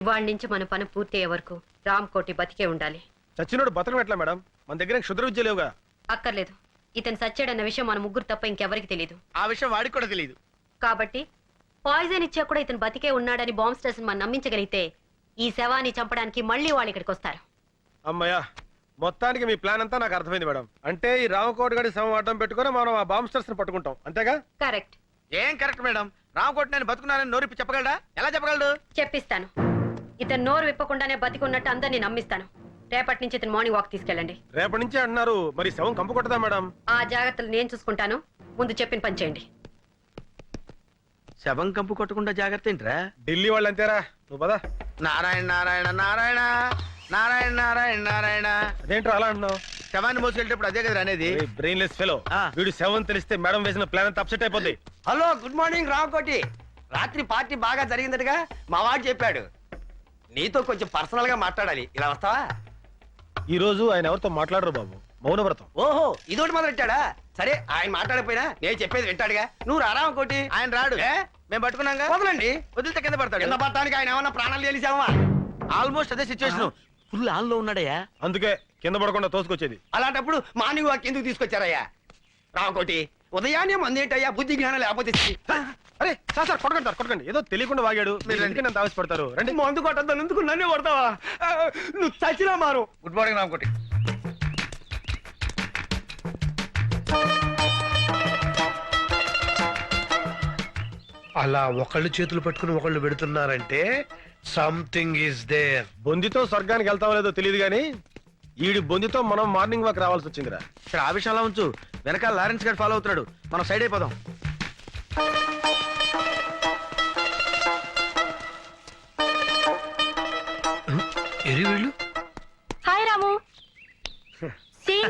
ఇవాళ నుంచి మన పని పూర్తి అయ్యే వరకు రామ్ కోటి బతికే ఉండాలి. చచ్చినోడు బతకం ఎట్లా మేడం? మన దగ్గర క్షుద్ర విద్య లేవుగా. అక్కర్లేదు. ఇతను సచ్చాడన్న విషయం మన ముగ్గురు తప్ప ఇంకెవరికి తెలియదు ఆ విషయం వాడికి కూడా తెలియదు కాబట్టి పాయిజన్ ఇచ్చా కూడా ఇతను బతికే ఉన్నాడని బాంబ్ స్టేషన్ మనం నమ్మించగలిగితే ఈ శవాన్ని చంపడానికి మళ్ళీ వాళ్ళు ఇక్కడికి వస్తారు. అమ్మయ్యా మొత్తానికి మీ ప్లాన్ అంతా నాకు అర్థమైంది మేడం. అంటే ఈ రామకోట గడి సమం అడ్డం పెట్టుకొని మనం ఆ బాంబ్స్టర్స్ని పట్టుకుంటాం. అంతేగా? కరెక్ట్. ఏం కరెక్ట్ మేడం? రామకోటి నేను బతుకున్నానని నోరిప్పి చెప్పగలడా? ఎలా చెప్పగలడు? చెప్పిస్తాను. ఇతను నోరు విప్పకుండానే బతికి ఉన్నట్టు అందరినీ నమ్మిస్తాను. రేపటి నుంచి ఇతను మార్నింగ్ వాక్ తీసుకెళ్ళండి. రేపటి నుంచి అంటున్నారు మరి శవం కంపు కొట్టదా మేడం? ఆ జాగ్రత్తలు నేను చూసుకుంటాను. ముందు చెప్పిన పని చేయండి. శవం కంపు కొట్టకుండా జాగ్రత్త ఏంట్రా? ఢిల్లీ వాళ్ళు అంతేరా. నువ్వు పదా. నారాయణ నారాయణ నారాయణ నారాయణ నారాయణ నారాయణ. అదేంట్రా అలా అంటున్నావు? శవాన్ని మోసుకెళ్ళేటప్పుడు అదే కదా అనేది? బ్రెయిన్లెస్ ఫెలో ఆ. వీడు శవం తెలిస్తే మేడం వేసిన ప్లాన్ అంతా అప్సెట్ అయిపోద్ది. హలో గుడ్ మార్నింగ్ రామకోటి రాత్రి పార్టీ బాగా జరిగిందటగా మా వాడు చెప్పాడు. నీతో కొంచెం పర్సనల్గా మాట్లాడాలి. ఇలా వస్తావా? ఈ రోజు ఆయన ఎవరితో మాట్లాడరు బాబు. మౌనవ్రతం. ఓహో ఇదోటి మొదలెట్టాడా సరే ఆయన మాట్లాడకపోయినా నేను చెప్పేది వింటాడుగా. నువ్వు రా రామకోటి ఆయన రాడు. ఏ? మేము పట్టుకున్నాగా? వదలండి. వదిలితే కింద పడతాడు. కింద పడటానికి ఆయన ఏమన్నా ప్రాణాలు తెలిసావా? ఆల్మోస్ట్ అదే సిచ్యువేషన్ ఫుల్ ఆన్లో ఉన్నాడయ్యా. అందుకే కింద పడకుండా తోసుకొచ్చేది. అలాంటప్పుడు మార్నింగ్ వాక్ ఎందుకు తీసుకొచ్చారయ్యా? రామకోటి ఉదయాన్నే మందేటయ్యా? బుద్ధి జ్ఞానం లేకపోతే ఛీ. అరే సార్ సార్ కొట్టకండి సార్ కొట్టకండి. ఏదో తెలియకుండా వాగాడు. మీరు మీరు ఎందుకు నన్ను ఆవేశపడతారు? రండి. మందు కొట్టద్దాను ఎందుకు నన్నే కొడతావా? ఆ, నువ్వు చచ్చినా మారు. గుడ్ మార్నింగ్ రామకోటి అలా ఒకళ్ళు చేతులు పట్టుకుని ఒకళ్ళు పెడుతున్నారంటే సంథింగ్ ఈస్ దేర్ బొందితో స్వర్గానికి వెళ్తామో లేదో తెలియదు కానీ ఈడి బొందితో మనం మార్నింగ్ వాక్ రావాల్సి వచ్చిందిరా. ఇక్కడ ఆ విషయంలో ఉంచు. వెనకాల లారెన్స్ గారు ఫాలో అవుతున్నాడు. మనం సైడ్ అయిపోదాం.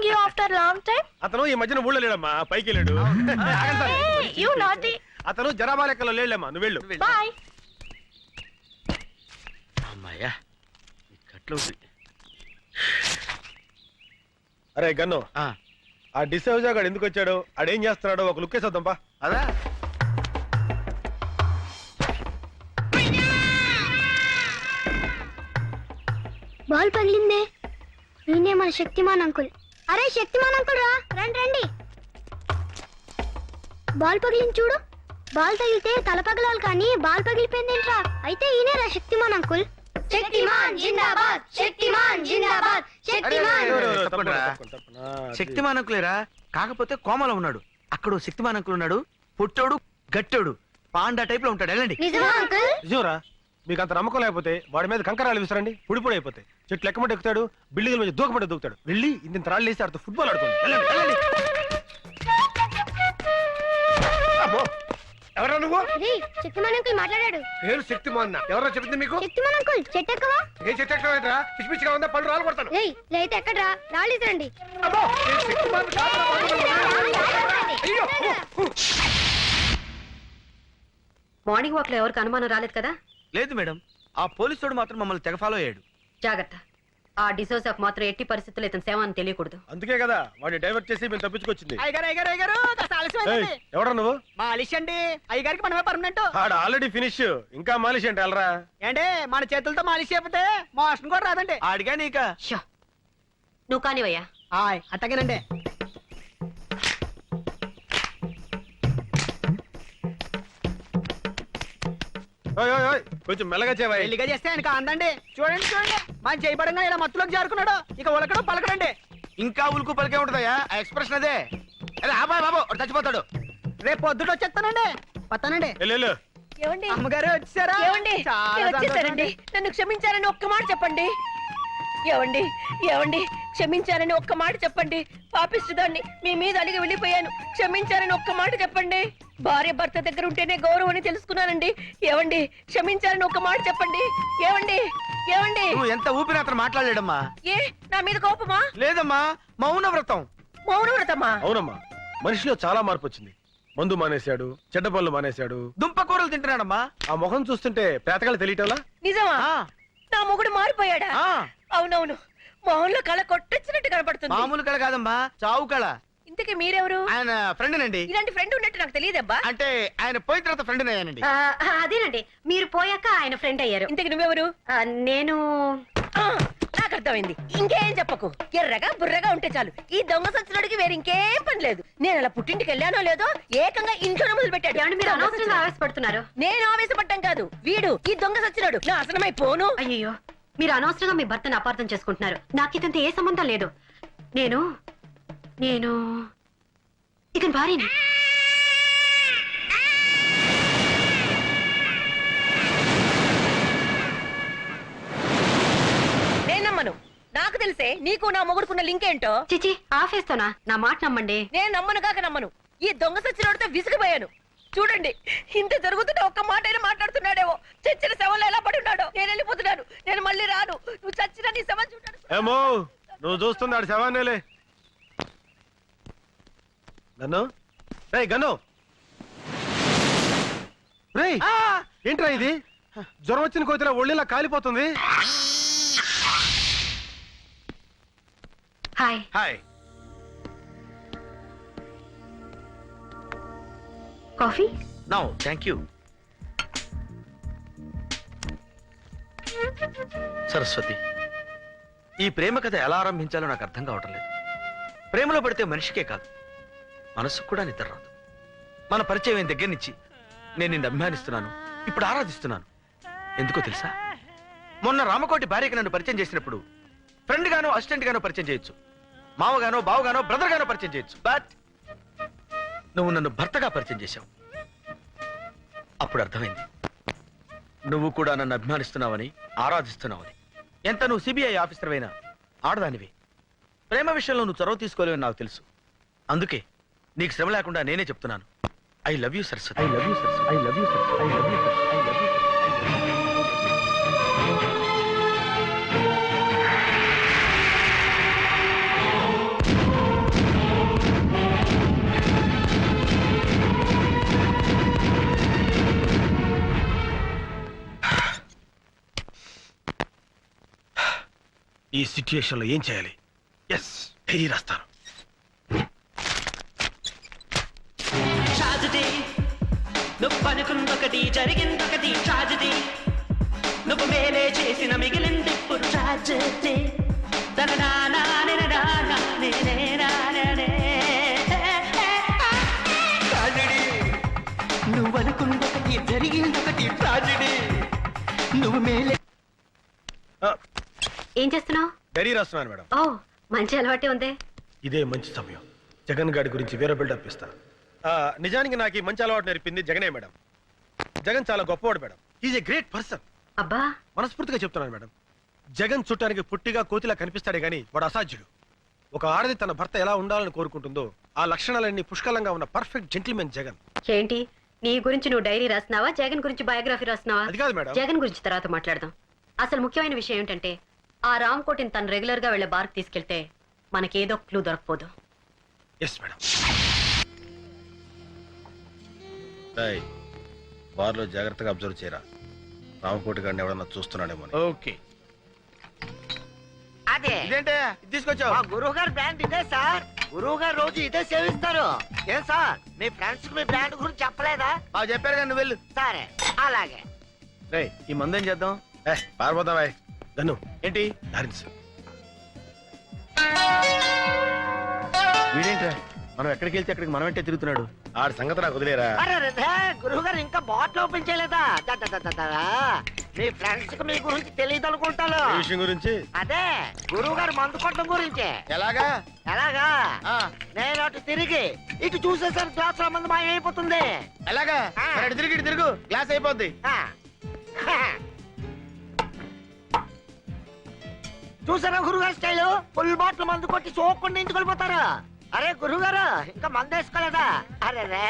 Seeing you after long time అతను ఈ మధ్యన ఊళ్ళో లేడమ్మా పైకి వెళ్ళాడు. యూ నాటి అతను జనాభా లెక్కలో లేడమ్మా నువ్వు వెళ్ళు. బాయ్ అమ్మాయ్యా ఈ కట్లు అరే గన్ను. ఆ, ఆ డిసౌజా గాడు ఎందుకు వచ్చాడు? ఆడేం చేస్తున్నాడో ఒక లుక్ వేసేద్దాంపా అదా? బాల్ పగిలిందే. నేనే మన శక్తిమాన్ అంకుల్. అరే శక్తిమాన్ అంకుల్ రా. రండి రండి. బాల్ పగిలింది చూడు. బాల్ తగిలితే తల పగలాలి కానీ బాల్ పగిలిపోయిందేంట్రా అయితే ఈయనేరా శక్తిమాన్ అంకుల్. శక్తిమాన్ జిందాబాద్ శక్తిమాన్ జిందాబాద్ అంకులేరా? కాకపోతే కోమలో ఉన్నాడు. అక్కడ శక్తిమాన్ అంకుల్ ఉన్నాడు పుట్టోడు గట్టోడు. పాండా టైప్లో ఉంటాడు. వెళ్ళండి. నిజమా అంకుల్? నిజంరా? మీకు అంత నమ్మకం లేకపోతే వాడి మీద కంకరాలు విసరండి పొడి పొడి అయిపోతాయి చెట్లు ఎక్కమంటే ఎక్కుతాడు బిల్డింగ్ మీద దూకమంటే దూకుతాడు. వెళ్ళి ఇంత రాళ్ళు వేసి ఆడుతూ ఫుట్బాల్ ఆడుకోండి. వెళ్ళండి, వెళ్ళండి. అమ్మో ఎవరా నువ్వు? రే శక్తిమాన్ అంకుల్ మాట్లాడాడు. పేరు శక్తి మొన్న ఎవరో చెప్పింది మీకు? శక్తిమాన్ అంకుల్ చెట్టు ఎక్కవా? ఏ చెట్టు ఎక్కడ పిచ్చి పిచ్చిగా ఉందా? పళ్ళు రాలు కొడతాను. రేయ్ లేతే ఎక్కడ్రా? రాళ్ళు ఇసరండి అమ్మో నేను శక్తిమాన్ కాదురా, అయ్యో మార్నింగ్ వాక్లో ఎవరికి అనుమానం రాలేదు కదా? లేదు మేడం ఆ పోలీసుడు మాత్రం మమ్మల్ని తెగ ఫాలో అయ్యాడు. జాగ్రత్త. ఆ డిసోసాకు మాత్రం ఎట్టి పరిస్థితుల్లో ఇతను సేవ అని తెలియకూడదు. అందుకే కదా వాడిని డైవర్ట్ చేసి మేము తప్పించుకొచ్చింది. అయ్యగారు అయ్యగారు అయ్యగారు కాస్త ఆలస్యమైందండి ఎవడా నువ్వు? మాలిష్ అండి. అయ్యగారికి మనమే పర్మనెంట్ ఆడ ఆల్రెడీ ఫినిష్ ఇంకా మాలిష్ అంటే వెళ్ళరా? ఏంటి మన చేతులతో మాలిష్ చేయకపోతే మోషన్ కూడా రాదండి. ఆడిగా నీక? షో. నువ్వు కానివయ్యా. ఆయ్ అట్టగేనండి. ఓయ్, ఓయ్, ఓయ్, కొంచెం మెల్లగా చేవాయి పెళ్ళిగా చేస్తే ఆయనకు అందండి చూడండి చూడండి. మన చేయబడంగా ఇలా మత్తులోకి జారుకున్నాడు. ఇక ఉలకడం పలకడండి. ఇంకా ఉలుకు పలికే ఉంటుందయ్యా? ఆ ఎక్స్ప్రెషన్ అదే. అరే ఆబాయ్ బాబు వాడు చచ్చిపోతాడు. రేపు పొద్దుట వచ్చేస్తానండి. వస్తానండి. వెళ్ళు ఏమండి అమ్మగారు వచ్చారా? ఏమండి నేను వచ్చేసానండి నన్ను క్షమించారని ఒక్క మాట చెప్పండి. ఏమండి ఏమండి క్షమించారని ఒక్క మాట చెప్పండి. పాపిస్తుదాన్ని మీ మీద అలిగి వెళ్ళిపోయాను. క్షమించారని ఒక్క మాట చెప్పండి. భార్య భర్త దగ్గర ఉంటేనే గౌరవం అని తెలుసుకున్నానండి. ఏమండి క్షమించారని ఒక్క మాట చెప్పండి. ఏమండి ఏమండి నువ్వు ఎంత ఊపిరి అతను మాట్లాడలేడమ్మా? ఏ నా మీద కోపమా? లేదమ్మా మౌన వ్రతం మౌన వ్రతమా అవునమ్మా మనిషిలో చాలా మార్పు వచ్చింది. మందు మానేశాడు చెడ్డ పనులు మానేశాడు. దుంప కూరలు తింటున్నాడమ్మా. ఆ ముఖం చూస్తుంటే పేతకాలు తెలియటంలా? నిజమా? ఆ, నా మొగుడు మారిపోయాడా? అవునవును మొహంలో కళ కొట్టొచ్చినట్టు కనపడుతుంది. మామూలు కళ కాదమ్మా చావు కళ. ఇంతకీ మీరెవరు? ఆయన ఫ్రెండ్ నండి ఇలాంటి ఫ్రెండ్ ఉన్నట్టు నాకు తెలియదబ్బా. అంటే ఆయన పోయిన తర్వాత ఫ్రెండ్ అయ్యానండి ఆ, అదేనండి. మీరు పోయాక ఆయన ఫ్రెండ్ అయ్యారు ఇంతకి నువ్వెవరు? ఆ, నేను ఆ, నాకు అర్థమైంది. ఇంకేం చెప్పకు. ఎర్రగా బుర్రగా ఉంటే చాలు. ఈ దొంగ సచ్చినడికి వేరే ఇంకేం పని లేదు. నేను అలా పుట్టింటికి వెళ్ళానో లేదో ఏకంగా ఇంట్లోనే మొదలు పెట్టాడు ఏమండి మీరు అనవసరంగా. ఆవేశపడుతున్నారు. నేను ఆవేశపడ్డం కాదు. వీడు ఈ దొంగ సచ్చినాడు. నా అసలమై పోను. అయ్యో మీరు అనవసరంగా మీ భర్తను అపార్థం చేసుకుంటున్నారు. నాకు ఇతంతో ఏ సంబంధం లేదు. నేను నేను ఇతని భార్యని. నేను నమ్మను నాకు తెలిసే నీకు నా మొగుడుకున్న లింక్ ఏంటో? చిచి ఆఫేస్తోనా నా మాట నమ్మండి. నేను నమ్మను కాక నమ్మను. ఈ దొంగ సచ్చినోడితో విసిగిపోయాను. చూడండి ఇంత జరుగుతుంటే ఒక్క మాట అయినా మాట్లాడుతున్నాడేమో. చచ్చిన శవంలో ఎలా పడి ఉన్నాడో? నేను వెళ్ళిపోతున్నాను. నేను మళ్ళీ రాను. నువ్వు చచ్చిన నీ శవం చూడాను. ఏమో నువ్వు చూస్తున్నాడు శవాన్నేలే గన్ను రే గన్ను రే ఏంట్రా ఇది? జ్వరం వచ్చిన కోతిలా ఒళ్ళిలా కాలిపోతుంది. Hi. Hi. Coffee? No thank you. Saraswati ఈ ప్రేమ కథ ఎలా ఆరంభించాలో నాకు అర్థం కావటం లేదు. ప్రేమలో పడితే మనిషికే కాదు. మనసుకు కూడా నిద్ర రాదు. మన పరిచయం అయిన దగ్గర నుంచి నేను నిన్ను అభిమానిస్తున్నాను. ఇప్పుడు ఆరాధిస్తున్నాను. ఎందుకో తెలుసా? మొన్న రామకోటి భార్యకి నన్ను పరిచయం చేసినప్పుడు ఫ్రెండ్ గానో అసిస్టెంట్ గానో పరిచయం చేయొచ్చు. మామగానో బావగానో బ్రదర్ గానో పరిచయం చేయొచ్చు. బట్ నువ్వు నన్ను భర్తగా పరిచయం చేశావు. అప్పుడు అర్థమైంది. నువ్వు కూడా నన్ను అభిమానిస్తున్నావని ఆరాధిస్తున్నావని. ఎంత నువ్వు సిబిఐ ఆఫీసర్ అయినా ఆడదానివి. ప్రేమ విషయంలో నువ్వు చొరవ తీసుకోలేవని నాకు తెలుసు. అందుకే నీకు శ్రమ లేకుండా నేనే చెప్తున్నాను. I love you Saraswati I love you Saraswati I love you Saraswati I love you I love you ఈ సిచ్యుయేషన్లో ఏం చేయాలి? ఎస్ డైరీ రాస్తాను. అనుకుందొకటి జరిగిందొకటి ట్రాజడీ నువ్వు మేలే చేసిన మిగిలింది ఇప్పుడు ట్రాజడీ తన నానా నువ్వు అనుకుందొకటి జరిగిందొకటి ట్రాజడీ నువ్వు మేలే ఏం చేస్తున్నావు? డైరీ రాస్తున్నాను మేడం. ఓ మంచి అలవాటే ఉందే. ఇదే మంచి సమయం. జగన్ గారి గురించి వేరే బిల్డప్ ఇస్తా. ఆ, నిజానికి నాకు ఈ మంచి అలవాటు నేర్పింది జగనే మేడం. జగన్ చాలా గొప్పవాడు madam. Is a great person అబ్బా. మనస్ఫూర్తిగా చెప్తున్నాను మేడం. జగన్ చుట్టానికి పుట్టిగా కోతిలా కనిపిస్తాడే గాని వాడు అసాధ్యుడు. ఒక ఆడది తన భర్త ఎలా ఉండాలని కోరుకుంటుందో ఆ లక్షణాలన్నీ పుష్కలంగా ఉన్న పర్ఫెక్ట్ జెంటిల్మెన్ జగన్. ఏంటి? నీ గురించి నువ్వు డైరీ రాస్తున్నావా? జగన్ గురించి బయోగ్రఫీ రాస్తున్నావా? అది కాదు మేడం. జగన్ గురించి తర్వాత మాట్లాడదాం. అసలు ముఖ్యమైన విషయం ఏంటంటే ఆ రామ్ కోటిని తను రెగ్యులర్గా వెళ్ళే బార్కి తీసుకెళ్తే మనకేదో క్లూ దొరకపోదు ఎస్ మేడం. బార్లో జాగ్రత్తగా అబ్జర్వ్ చేయరా. రామకోటి గారిని ఎవడన్నా చూస్తున్నాడేమో ఓకే. అదే. ఇదేంటే? ఇది తీసుకొచ్చావు. మా గురువు గారి బ్రాండ్ ఇదే సార్. గురువు గారు రోజు ఇదే సేవిస్తారు. ఏం సార్? మీ ఫ్రెండ్స్కి మీ బ్రాండ్ గురించి చెప్పలేదా? చెప్పారు కానీ నువ్వు వెళ్ళు. సరే అలాగే. రే ఈ మందు చేద్దాం? ఏ గన్ను ఏంటి? వీడేంట్రా? మనం ఎక్కడికి వెళ్తే అక్కడికి మనం వెంటే తిరుగుతున్నాడు. ఆడి సంగతి నాకు వదిలేరా? అరే గురువు గారు ఇంకా బాటిల్ ఓపెన్ చేయలేదా. మీ ఫ్రెండ్స్కి మీ గురించి తెలియదు అనుకుంటాను. విషయం గురించి? అదే గురువు గారు మందు కొట్టడం గురించి. ఎలాగా? ఎలాగా? ఆ, నేను అటు తిరిగి ఇటు చూసేసరికి గ్లాస్లో మంది మాయమైపోతుంది ఎలాగా? ఆ. మరి అటు తిరిగి ఇటు తిరుగు. గ్లాస్ అయిపోద్ది. ఆ. చూసారా గురుగారు స్టైల్? ఫుల్ బాటిల్ మందు కొట్టి సోకుండా ఇంటికి వెళ్ళిపోతారు? అరే గురుగారు ఇంకా మందు వేసుకోలేదా? అరే రే.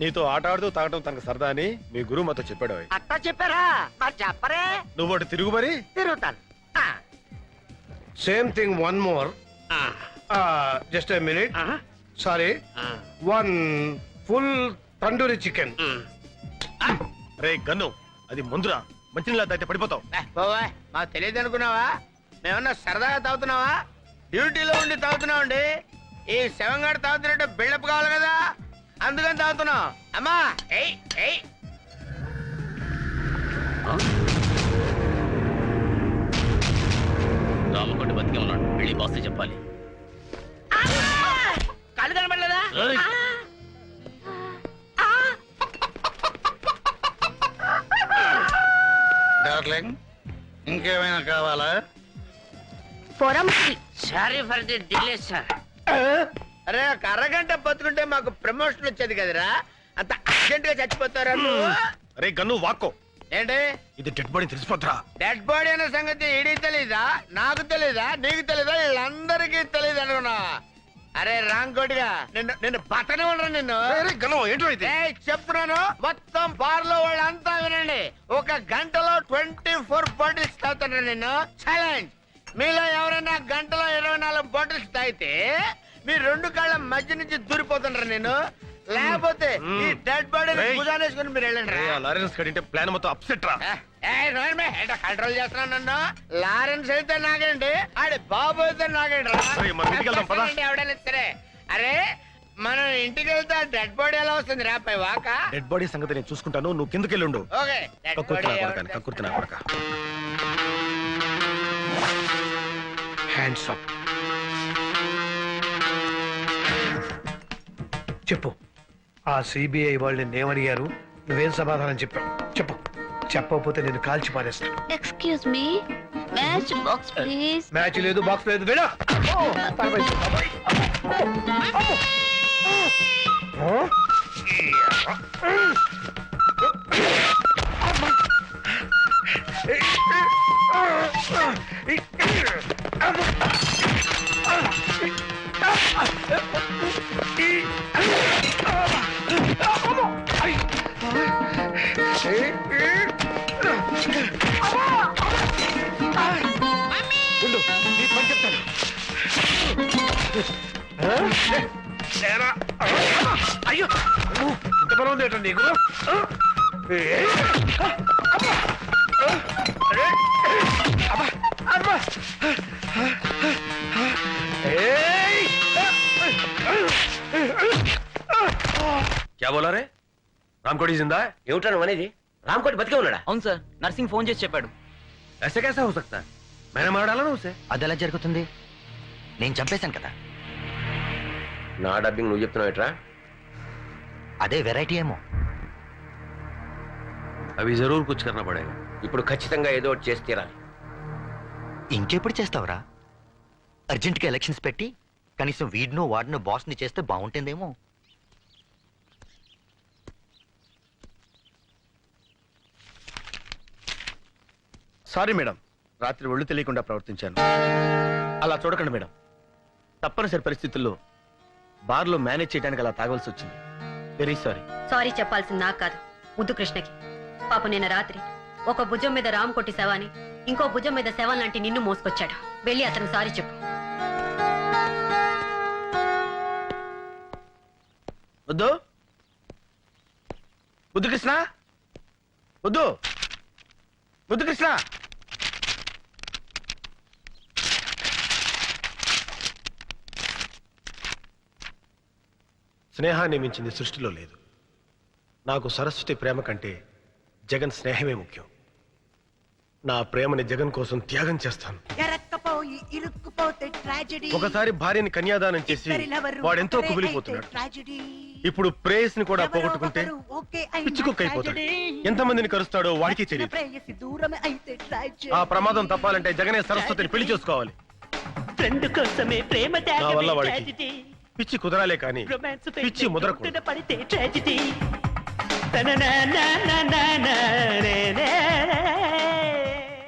నీతో ఆట ఆడుతూ తాగటం తనకు సరదా అని మీ గురువు మాతో చెప్పాడు. అట్టా చెప్పారా? మరి చెప్పరే. నువ్వు అటు తిరుగు మరి. తిరుగుతాను. ఆ. Same thing one more just a minute sorry one full tandoori chicken ray gun అది మందురా. మంచినీళ్ళ తాగితే పడిపోతావు. మాకు తెలియదు అనుకున్నావా మేమన్నా సరదాగా తాగుతున్నావా? డ్యూటీలో ఉండి తాగుతున్నావు అండి? ఈ శవంగాడు తాగుతున్నట్టు బిల్డప్ కావాలి కదా? అందుకని తాగుతున్నావు. అమ్మా! ఏయ్ ఏయ్! రామకొండ బతికే ఉన్నాడు. వెళ్ళి బాస్ చెప్పాలి. కళ్ళు కనబడలేదా డార్లింగ్ ఇంకేమైనా కావాలా? Sorry for the delay sir అరే ఒక అరగంట బతుకుంటే మాకు ప్రమోషన్ వచ్చేది కదరా? అంత అర్జెంట్గా చచ్చిపోతారా నువ్వు? అరే గన్ను వాక్కో. ఏంటి? ఇది డెడ్ బాడీ తెలిసిపోద్రా డెడ్ బాడీ అనే సంగతి ఈడీ తెలీదా? నాకు తెలీదా? నీకు తెలీదా? వీళ్ళందరికీ తెలీదు అనుకున్నా. అరే రాంగ్ కోటిగా నిన్ను నిన్ను పక్కనే ఉండరు నిన్ను గన్ను ఏంటో ఇది? ఏయ్, చెప్తున్నాను మొత్తం బార్లో వాళ్ళంతా వినండి. ఒక గంటలో ట్వంటీ ఫోర్ బాటిల్స్ తాగుతాను నేను ఛాలెంజ్ మీలో ఎవరైనా గంటలో ఇరవై నాలుగు బాటిల్స్ తాగితే మీ రెండు కాళ్ళ మధ్య నుంచి దూరిపోతుండ్రా నేను. లేకపోతే ఈ డెడ్ బాడీ ఏయ్. భుజానేసుకుని మీరు వెళ్ళండి రా. లారెన్స్ కడింటే ప్లాన్ మొత్తం అప్సెట్ రా. కంట్రోల్ చేస్తున్నాను నన్ను? లారెన్స్ అయితే నాగండి ఆడి బాబు అయితే నాగండి రా. సరే, మనం ఇంటికి వెళ్దాం, పద. చెప్పండి, ఎవడైనా సరే. అరే మనం ఇంటికి వెళ్తే డెడ్ బాడీ ఎలా వస్తుంది రా పై వాక? డెడ్ బాడీ సంగతి నేను చూసుకుంటాను నువ్వు కిందకెళ్ళుండు ఓకే డెడ్ బాడీ కొడక కొడక. హ్యాండ్స్ అప్ చెప్పు. ఆ సిబిఐ వాళ్ళు నిన్నేమడిగారు నువ్వేం సమాధానం చెప్పావు? చెప్పు. చెప్పకపోతే నేను కాల్చి పారేస్తాను. Excuse me match box please match లేదు బాక్స్ లేదు. వినా. ఉండు ఉంది ఏంటో నీకు ఆ? ఏ? అరే! అబ్బా! అబ్బా! ఏయ్! క్యా బోలా రే రామ్కోటి జిందా ఏమిటా నువ్వు అనేది రామ్కోటి బతికే ఉన్నాడా అవును సార్ నర్సింగ్ ఫోన్ చేసి చెప్పాడు ऐसे कैसा हो सकता है मैंने मार डाला ना उसे అది ఎలా జరుగుతుంది నేను చంపేశాను కదా నా డబ్బింగ్ నువ్వు చెప్తున్నావు ఎట్రా అదే వెరైటీ ఏమో. అవి జరూర్ కుచ్ పడేవి ఇప్పుడు ఖచ్చితంగా ఏదో ఒకటి చేసి తీరాలి. ఇంకెప్పుడు చేస్తావురా? అర్జెంట్గా ఎలక్షన్స్ పెట్టి కనీసం వీడినో వాడినో బాస్ని చేస్తే బాగుంటుందేమో. సారీ మేడం రాత్రి ఒళ్ళు తెలియకుండా ప్రవర్తించాను. అలా చూడకండి మేడం తప్పనిసరి పరిస్థితుల్లో బార్లో మేనేజ్ చేయడానికి అలా తాగవలసి వచ్చింది. Very sorry. సారీ చెప్పాల్సింది నాకు కాదు ముద్దు కృష్ణకి. పాప నిన్న రాత్రి ఒక భుజం మీద రామ్ కొట్టి శవాన్ని ఇంకో భుజం మీద శవం లాంటి నిన్ను మోసుకొచ్చాడు. వెళ్ళి అతనికి సారీ చెప్పు. వద్దు బుద్ధు కృష్ణ? వద్దు బుద్ధు కృష్ణ? స్నేహాన్ని మించింది సృష్టిలో లేదు. నాకు సరస్వతి ప్రేమ కంటే జగన్ స్నేహమే ముఖ్యం. నా ప్రేమని జగన్ కోసం త్యాగం చేస్తాను. ఎరక్కపోయి ఇరుక్కుపోతే ట్రాజెడీ ఒకసారి భార్యని కన్యాదానం చేసి వాడెంతో కుమిలిపోతున్నాడు. ట్రాజెడీ ఇప్పుడు ప్రేయస్ని కూడా పోగొట్టుకుంటే పిచ్చుకుక్కైపోతాడు. ఎంతమందిని కరుస్తాడో వాడికి తెలియదు. ప్రేయసి దూరమే అయితే ట్రాజెడీ ఆ ప్రమాదం తప్పాలంటే జగనే సరస్వతిని పెళ్ళి చేసుకోవాలి. ఫ్రెండ్ కోసమే ప్రేమ నా వల్ల త్యాగమే వాడికి. ట్రాజెడీ పిచ్చి కుదరాలే కానీ పిచ్చి పడితే ట్రాజెడీ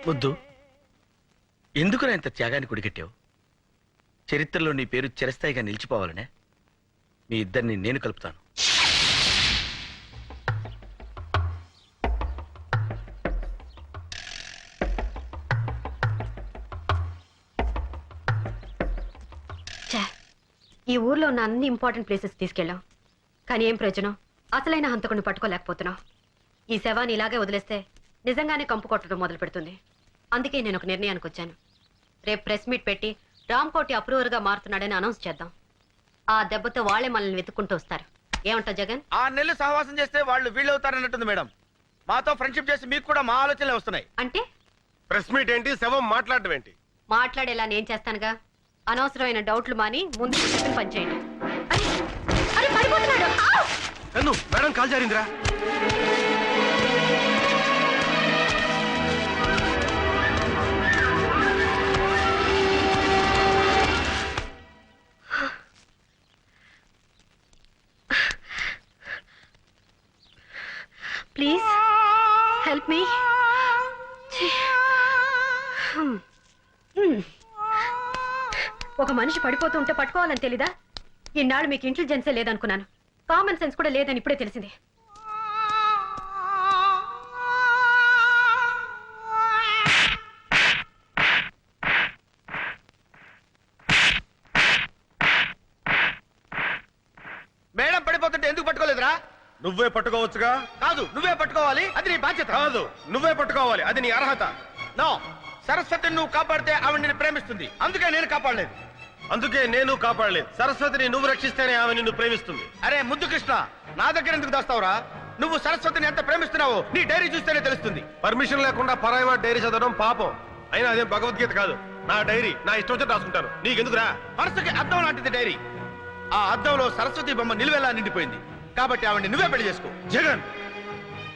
వద్దు ఎందుకు ఇంత త్యాగాన్ని కొడిగట్టావు? చరిత్రలో నీ పేరు చిరస్థాయిగా నిలిచిపోవాలనే మీ ఇద్దరిని నేను కలుపుతాను. ఈ ఊర్లో ఉన్న అన్ని ఇంపార్టెంట్ ప్లేసెస్ తీసుకెళ్ళాం. కానీ ఏం ప్రయోజనం? అసలైన హంతకుని పట్టుకోలేకపోతున్నాం. ఈ శవాన్ని ఇలాగే వదిలేస్తే నిజంగానే కంపు కొట్టడం మొదలు పెడుతుంది. అందుకే నేను ఒక నిర్ణయానికి వచ్చాను. రేపు ప్రెస్ మీట్ పెట్టి రామ్కోటి అప్రూవర్గా మారుతున్నాడని అనౌన్స్ చేద్దాం. ఆ దెబ్బతో వాళ్ళే మనల్ని వెతుక్కుంటూ వస్తారు. ఏమంటావు జగన్? ఆ నెల్లు సహవాసం చేస్తే వాళ్ళు వీళ్ళు అవుతారన్నట్టుంది మేడం. మాతో ఫ్రెండ్షిప్ చేసి మీకు కూడా మా ఆలోచనలే వస్తున్నాయి. అంటే? ప్రెస్ మీట్ ఏంటి? శవం మాట్లాడడం ఏంటి? మాట్లాడేలా నేను చేస్తానుగా? అనవసరమైన డౌట్లు మాని ముందు చెప్పిన పని చేయండి అరే, అరే, పడిపోతున్నాడు. ఆవ్! నన్ను మేడం కాల్ జారిందిరా. ప్లీజ్ హెల్ప్ మీ ఒక మనిషి పడిపోతుంటే పట్టుకోవాలని తెలీదా? ఇన్నాళ్ళు మీకు ఇంటెలిజెన్సే లేదనుకున్నాను. కామన్ సెన్స్ కూడా లేదని ఇప్పుడే తెలిసింది. మేడం పడిపోతుంటే ఎందుకు పట్టుకోలేదురా? నువ్వే పట్టుకోవచ్చుగా? కాదు నువ్వే పట్టుకోవాలి. అది నీ బాధ్యత. కాదు నువ్వే పట్టుకోవాలి. అది నీ అర్హత. నో సరస్వతిని నువ్వు కాపాడితే ఆవిడ నిన్ను ప్రేమిస్తుంది. అందుకే నేను కాపాడలేదు. అందుకే నేను కాపాడలేదు. సరస్వతిని నువ్వు రక్షిస్తేనే ఆమె నిన్ను ప్రేమిస్తుంది. అరే ముద్దు కృష్ణ నా దగ్గర ఎందుకు దాస్తావురా? నువ్వు సరస్వతిని ఎంత ప్రేమిస్తున్నావో నీ డైరీ చూస్తేనే తెలుస్తుంది. పర్మిషన్ లేకుండా పరాయమా డైరీ చదవడం పాపం. అయినా అదేం భగవద్గీత కాదు. నా డైరీ నా ఇష్టం వచ్చి రాసుకుంటాను. నీకెందుకురా? మనసుకి అద్దం లాంటిది డైరీ. ఆ అద్దంలో సరస్వతి బొమ్మ నిలువెలా నిండిపోయింది. కాబట్టి ఆవిడ నువ్వే పెళ్ళి చేసుకో. జగన్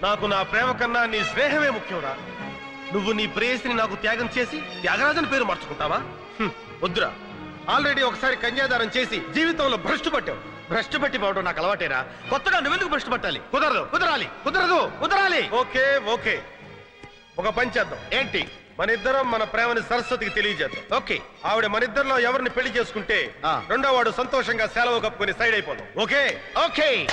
నాకు నా ప్రేమ కన్నా నీ స్నేహమే ముఖ్యంరా. నువ్వు నీ ప్రేయసిని నాకు త్యాగం చేసి త్యాగరాజన్ పేరు మార్చుకుంటావా? వద్దురా. ఆల్రెడీ ఒకసారి కన్యాదానం చేసి జీవితంలో భ్రష్టు పట్టావు. భ్రష్టు పెట్టి పోవడం నాకు అలవాటేరా. కొత్తగా నువ్వెందుకు భ్రష్టు పట్టాలి? కుదరదు. కుదరాలి. కుదరదు. కుదరాలి. Okay okay. ఒక పని చేద్దాం. ఏంటి? మన ఇద్దరం మన ప్రేమని సరస్వతికి తెలియజేద్దాం. ఓకే. ఆవిడ మన ఇద్దరిలో ఎవరిని పెళ్ళి చేసుకుంటే. రెండో వాడు సంతోషంగా సెలవు కప్పుకొని సైడ్ అయిపోదాం. ఓకే. ఓకే.